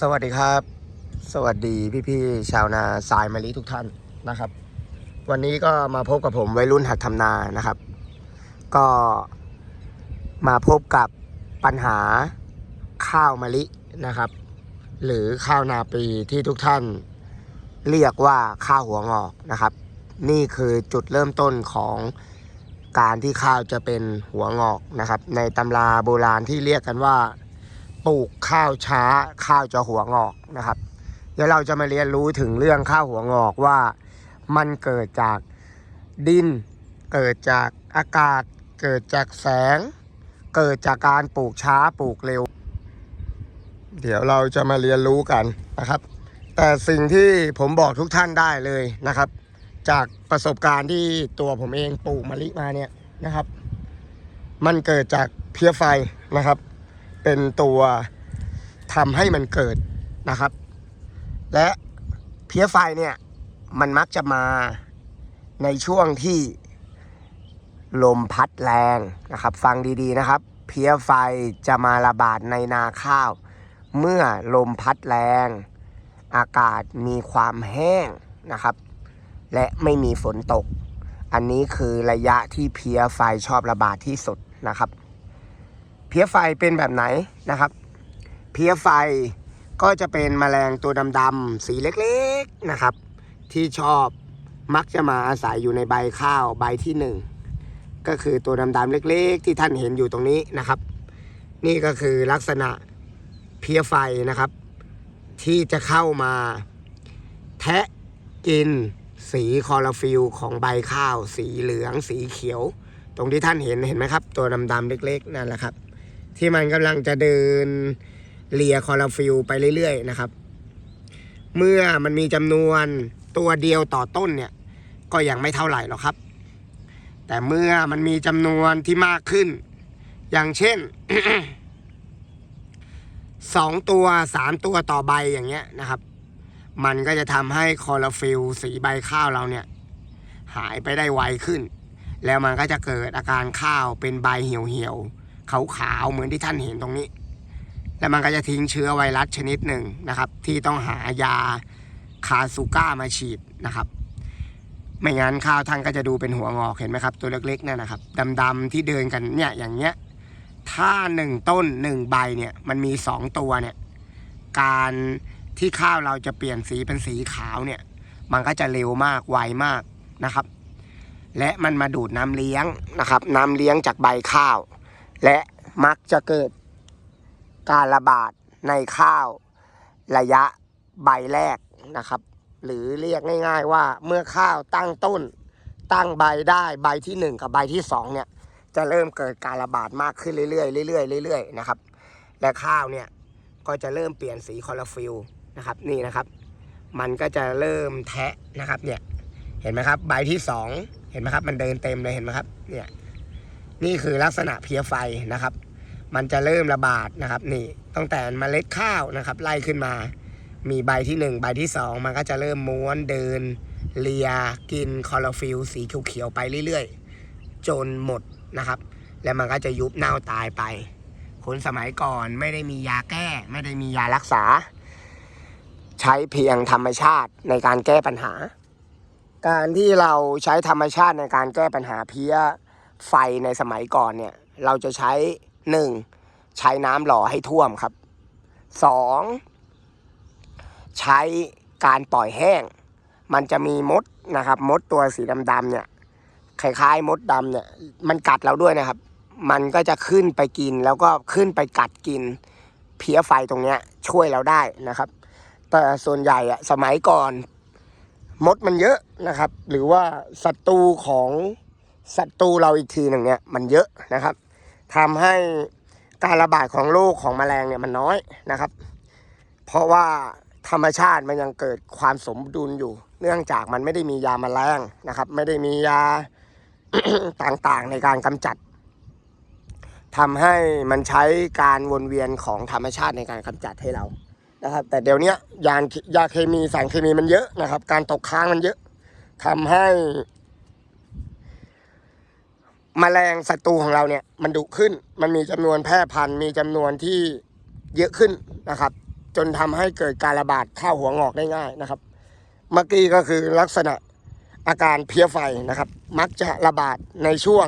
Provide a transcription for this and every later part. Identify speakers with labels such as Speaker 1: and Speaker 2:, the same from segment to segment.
Speaker 1: สวัสดีครับ สวัสดีพี่ๆชาวนาสายมะลิทุกท่านนะครับ วันนี้ก็มาพบกับผมวัยรุ่นหัดทำนานะครับ ก็มาพบกับปัญหาข้าวมะลินะครับ หรือข้าวนาปีที่ทุกท่าน เรียกว่าข้าวหัวงอกนะครับ นี่คือจุดเริ่มต้นของการที่ข้าวจะเป็นหัวงอกนะครับ ในตำราโบราณที่เรียกกันว่า ปลูกข้าวช้าข้าวจะหัวงอกนะครับ เดี๋ยวเราจะมาเรียนรู้ถึงเรื่องข้าวหัวงอกว่ามันเกิดจากดิน เกิดจากอากาศ เกิดจากแสง เกิดจากการปลูกช้าปลูกเร็ว เดี๋ยวเราจะมาเรียนรู้กันนะครับ แต่สิ่งที่ผมบอกทุกท่านได้เลยนะครับ จากประสบการณ์ที่ตัวผมเองปลูกมะลิมาเนี่ยนะครับ มันเกิดจากเพี้ยไฟนะครับ เป็นตัวทำให้มันเกิดนะครับ และเพี้ยไฟเนี่ยมันมักจะมาในช่วงที่ลมพัดแรงนะครับ ฟังดีๆนะครับ เพี้ยไฟจะมาระบาดในนาข้าว เมื่อลมพัดแรง อากาศมีความแห้งนะครับ และไม่มีฝนตก อันนี้คือระยะที่เพี้ยไฟชอบระบาดที่สุดนะครับ พี้ยไฟเป็นแบบไหนนะครับ เพี้ยไฟก็จะเป็นแมลงตัวดำๆสีเล็กๆนะครับ ที่ชอบมักจะมาอาศัยอยู่ในใบข้าวใบที่หนึ่งก็คือตัวดำๆเล็กๆ ที่ท่านเห็นอยู่ตรงนี้นะครับ นี่ก็คือลักษณะเพี้ยไฟนะครับ ที่จะเข้ามาแทะกินสีคอโรฟิลของใบข้าว สีเหลืองสีเขียว ตรงที่ท่านเห็นเห็นไหมครับ ตัวดำๆเล็กๆนั่นแหละครับ ที่มันกำลังจะเดินเลียคอโรฟิลไปเรื่อยๆนะครับ เมื่อมันมีจำนวนตัวเดียวต่อต้นเนี่ย ก็ยังไม่เท่าไหร่หรอกครับ แต่เมื่อมันมีจำนวนที่มากขึ้น อย่างเช่นสองตัวสามตัวต่อใบอย่างเงี้ยนะครับ มันก็จะทำให้คอโรฟิลสีใบข้าวเราเนี่ย หายไปได้ไวขึ้น แล้วมันก็จะเกิดอาการข้าวเป็นใบเหี่ยวๆ ขาวๆเหมือนที่ท่านเห็นตรงนี้ แล้วมันก็จะทิ้งเชื้อไวรัสชนิดหนึ่งนะครับ ที่ต้องหายาคาซูก้ามาฉีดนะครับ ไม่งั้นข้าวท่านก็จะดูเป็นหัวงอกเห็นไหมครับ ตัวเล็กๆนั่นนะครับดำๆที่เดินกันเนี่ยอย่างเงี้ยถ้าหนึ่งต้นหนึ่งใบเนี่ยมันมีสองตัวเนี่ยการที่ข้าวเราจะเปลี่ยนสีเป็นสีขาวเนี่ย มันก็จะเร็วมากไวมากนะครับ และมันมาดูดน้ำเลี้ยงนะครับ น้ำเลี้ยงจากใบข้าว และมักจะเกิดการระบาดในข้าวระยะใบแรกนะครับ หรือเรียกง่าย ๆ ว่าเมื่อข้าวตั้งต้น ตั้งใบได้ใบที่หนึ่งกับใบที่สองเนี่ยจะเริ่มเกิดการระบาดมากขึ้นเรื่อยๆเรื่อยๆเรื่อยๆนะครับ และข้าวเนี่ยก็จะเริ่มเปลี่ยนสีคลอโรฟิลนะครับนี่นะครับ มันก็จะเริ่มแทะนะครับเนี่ยเห็นไหมครับ ใบที่สองเห็นไหมครับ มันเดินเต็มเลยเห็นไหมครับเนี่ย นี่คือลักษณะเพียไฟนะครับ มันจะเริ่มระบาดนะครับ นี่ตั้งแต่เมล็ดข้าวนะครับ ไล่ขึ้นมา มีใบที่หนึ่งใบที่สองมันก็จะเริ่มม้วนเดิน เลียกินคลอโรฟิลสีเขียวๆไปเรื่อยๆ จนหมดนะครับ แล้วมันก็จะยุบเน่าตายไป คนสมัยก่อนไม่ได้มียาแก้ ไม่ได้มียารักษา ใช้เพียงธรรมชาติในการแก้ปัญหา การที่เราใช้ธรรมชาติในการแก้ปัญหาเพี้ย ไฟในสมัยก่อนเนี่ย เราจะใช้หนึ่งใช้น้ำหล่อให้ท่วมครับสองใช้การปล่อยแห้ง มันจะมีมดนะครับ มดตัวสีดำๆเนี่ยคล้ายๆ มดดำเนี่ย มันกัดเราด้วยนะครับ มันก็จะขึ้นไปกินแล้วก็ขึ้นไปกัดกิน เพี้ยไฟตรงเนี้ยช่วยเราได้นะครับ แต่ส่วนใหญ่อะสมัยก่อน มดมันเยอะนะครับ หรือว่าศัตรูของ ศัตรูเราอีกทีหนึ่งเนี่ยมันเยอะนะครับทำให้การระบาดของโรคของแมลงเนี่ยมันน้อยนะครับ เพราะว่าธรรมชาติมันยังเกิดความสมดุลอยู่ เนื่องจากมันไม่ได้มียาแมลงนะครับ ไม่ได้มียาต่างๆในการกำจัดทำให้มันใช้การวนเวียนของธรรมชาติในการกำจัดให้เรานะครับ แต่เดี๋ยวนี้ยายาเคมีสารเคมีมันเยอะนะครับ การตกค้างมันเยอะทำให้ แมลงศัตรูของเราเนี่ยมันดุขึ้น มันมีจำนวนแพร่พันธุ์มีจำนวนที่เยอะขึ้นนะครับ จนทำให้เกิดการระบาดข้าวหัวงอกได้ง่ายนะครับ เมื่อกี้ก็คือลักษณะอาการเพลี้ยไฟนะครับ มักจะระบาดในช่วง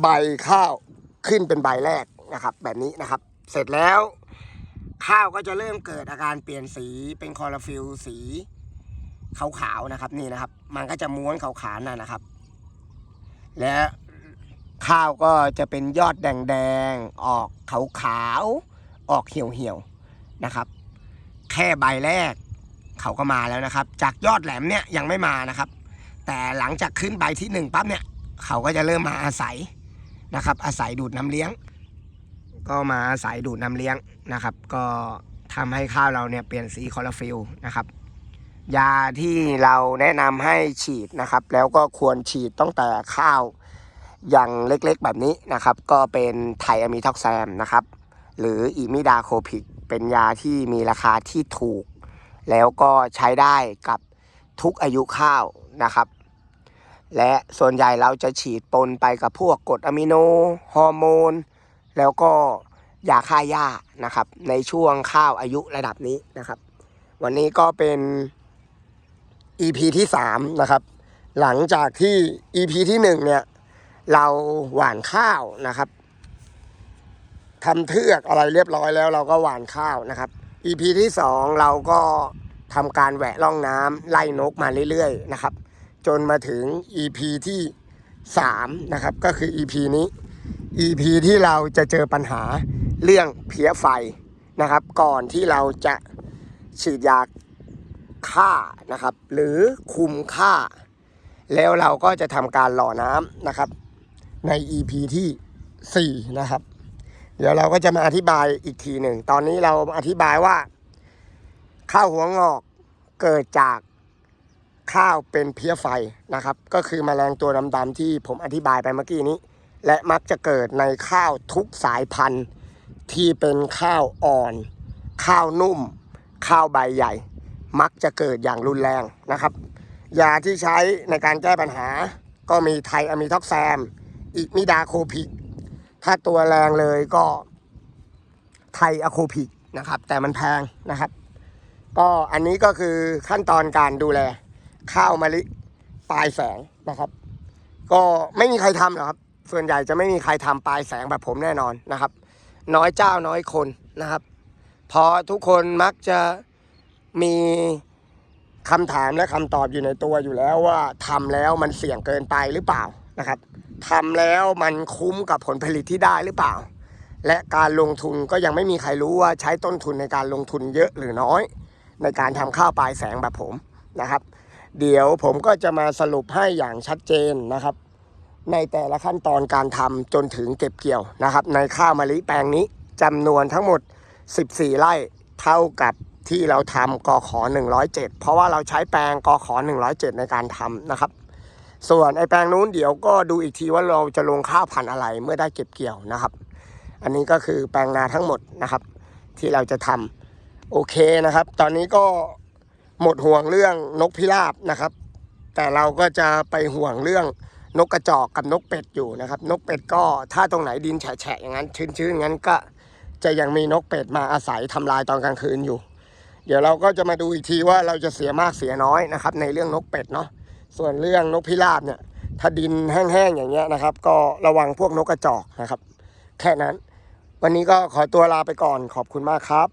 Speaker 1: ใบข้าวขึ้นเป็นใบแรกนะครับ แบบนี้นะครับ เสร็จแล้ว ข้าวก็จะเริ่มเกิดอาการเปลี่ยนสีเป็นคลอโรฟิลสีขาวๆนะครับนี่นะครับ มันก็จะม้วนขาวๆน่ะนะครับ และข้าวก็จะเป็นยอดแดงๆ ออกขาวๆออกเหี่ยวๆนะครับ แค่ใบแรกเขาก็มาแล้วนะครับ จากยอดแหลมเนี่ยยังไม่มานะครับ แต่หลังจากขึ้นใบที่หนึ่งปั๊บเนี่ยเขาก็จะเริ่มมาอาศัยนะครับ อาศัยดูดน้ำเลี้ยง ก็มาอาศัยดูดน้ำเลี้ยงนะครับ ก็ทำให้ข้าวเราเนี่ยเปลี่ยนสีคอโรฟิลนะครับ ยาที่เราแนะนำให้ฉีดนะครับ แล้วก็ควรฉีดตั้งแต่ข้าวอย่างเล็กๆแบบนี้นะครับ ก็เป็นไทอะมิท็อกแซมนะครับ หรืออิมิดาโคพิก เป็นยาที่มีราคาที่ถูก แล้วก็ใช้ได้กับทุกอายุข้าวนะครับ และส่วนใหญ่เราจะฉีดปนไปกับพวกกรดอะมิโน ฮอร์โมน แล้วก็ยาฆ่าหญ้านะครับ ในช่วงข้าวอายุระดับนี้นะครับ วันนี้ก็เป็น EP ที่3นะครับ หลังจากที่ EP ที่1เนี่ย เราหว่านข้าวนะครับทำเทือกอะไรเรียบร้อยแล้วเราก็หว่านข้าวนะครับ EP ที่2เราก็ทำการแหวะร่องน้ำไล่นกมาเรื่อยๆนะครับ จนมาถึง EP ที่3นะครับ ก็คือ EP นี้ EP ที่เราจะเจอปัญหาเรื่องเพี้ยไฟนะครับ ก่อนที่เราจะฉีดยา ฆ่านะครับ หรือคุมฆ่า แล้วเราก็จะทำการหล่อน้ำนะครับ ใน EP ที่ 4 นะครับ เดี๋ยวเราก็จะมาอธิบายอีกทีหนึ่ง ตอนนี้เราอธิบายว่า ข้าวหัวงอกเกิดจากข้าวเป็นเพี้ยไฟนะครับ ก็คือมแมลงตัวดำๆที่ผมอธิบายไปเมื่อกี้นี้ และมักจะเกิดในข้าวทุกสายพันธุ์ที่เป็นข้าวอ่อน ข้าวนุ่ม ข้าวใบใหญ่ มักจะเกิดอย่างรุนแรงนะครับ ยาที่ใช้ในการแก้ปัญหา ก็มีไทอะมิท็อกแซมอิมิดาโคพิก ถ้าตัวแรงเลยก็ไทอะโคพิกนะครับ แต่มันแพงนะครับ ก็อันนี้ก็คือขั้นตอนการดูแล ข้าวมะลิปลายแสงนะครับ ก็ไม่มีใครทำหรอกครับ ส่วนใหญ่จะไม่มีใครทำปลายแสงแบบผมแน่นอนนะครับ น้อยเจ้าน้อยคนนะครับ พอทุกคนมักจะ มีคำถามและคำตอบอยู่ในตัวอยู่แล้วว่าทำแล้วมันเสี่ยงเกินไปหรือเปล่านะครับทำแล้วมันคุ้มกับผลผลิตที่ได้หรือเปล่า และการลงทุนก็ยังไม่มีใครรู้ว่าใช้ต้นทุนในการลงทุนเยอะหรือน้อย ในการทำข้าวปลายแสงแบบผมนะครับ เดี๋ยวผมก็จะมาสรุปให้อย่างชัดเจนนะครับ ในแต่ละขั้นตอนการทำจนถึงเก็บเกี่ยวนะครับ ในข้าวมะลิแปลงนี้จำนวนทั้งหมด 14 ไร่เท่ากับ ที่เราทำกอขอ107 เพราะว่าเราใช้แปลงกอขอ107 ในการทำนะครับ ส่วนไอแปลงนู้นเดี๋ยวก็ดูอีกทีว่าเราจะลงข้าวพันธุ์อะไรเมื่อได้เก็บเกี่ยวนะครับ อันนี้ก็คือแปลงนาทั้งหมดนะครับ ที่เราจะทำโอเคนะครับ ตอนนี้ก็หมดห่วงเรื่องนกพิราบนะครับ แต่เราก็จะไปห่วงเรื่องนกกระจอกกับนกเป็ดอยู่นะครับ นกเป็ดก็ถ้าตรงไหนดินแฉะๆอย่างนั้นชื้นๆงั้นก็จะยังมีนกเป็ดมาอาศัยทำลายตอนกลางคืนอยู่ เดี๋ยวเราก็จะมาดูอีกทีว่าเราจะเสียมากเสียน้อยนะครับ ในเรื่องนกเป็ดเนาะส่วนเรื่องนกพิราบเนี่ย ถ้าดินแห้งๆอย่างเงี้ยนะครับ ก็ระวังพวกนกกระจอกนะครับ แค่นั้น วันนี้ก็ขอตัวลาไปก่อนขอบคุณมากครับ